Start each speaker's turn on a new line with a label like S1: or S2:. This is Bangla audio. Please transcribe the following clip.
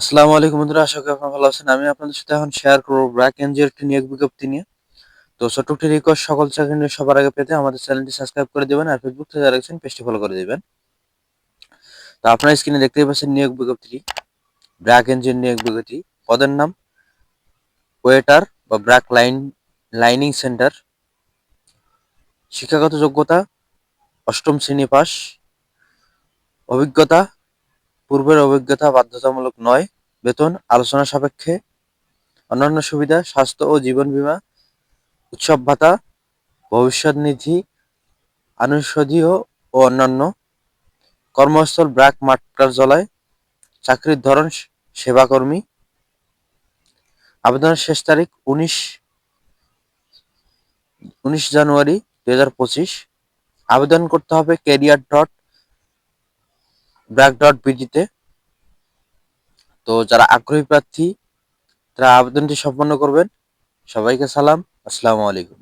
S1: আসসালামু আলাইকুম বন্ধুরা, আশা করি আপনারা ভালো আছেন। আমি আপনাদের সাথে এখন শেয়ার করব ব্র্যাক এনজিও একটি নিয়োগ বিজ্ঞপ্তি নিয়ে। তো ছোট্ট একটি রিকোয়েস্ট সকল চাকরি সবার আগে পেতে আমাদের চ্যানেলটি সাবস্ক্রাইব করে দেবেন আর ফেসবুক থেকে যারা দেখছেন পেজটি ফলো করে দেবেন। তো আপনার স্ক্রিনে দেখতেই পাচ্ছেন নিয়োগ বিজ্ঞপ্তিটি ব্র্যাক এনজিও নিয়োগ বিজ্ঞপ্তি। পদের নাম ওয়েটার বা ব্র্যাক লাইন লাইনিং সেন্টার শিক্ষাগত যোগ্যতা, অষ্টম শ্রেণি পাস। অভিজ্ঞতা পূর্বের অভিজ্ঞতা বাধ্যতামূলক নয়। বেতন, আলোচনা সাপেক্ষে অন্যান্য সুবিধা, স্বাস্থ্য ও জীবন বীমা, উৎসব ভাতা, ভবিষ্যৎ নিধি আনুষধীয় ও অন্যান্য। কর্মস্থল ব্র্যাক মাঠ কার্যালয়, চাকরির ধরন সেবাকর্মী। আবেদনের শেষ তারিখ উনিশ উনিশ জানুয়ারি দু হাজার পঁচিশ। আবেদন করতে হবে কেরিয়ার ডট ব্র্যাক ডট বিডিতে তো যারা আগ্রহী প্রার্থী, তারা আবেদনটি সম্পন্ন করবেন। সবাইকে সালাম, আসসালামু আলাইকুম।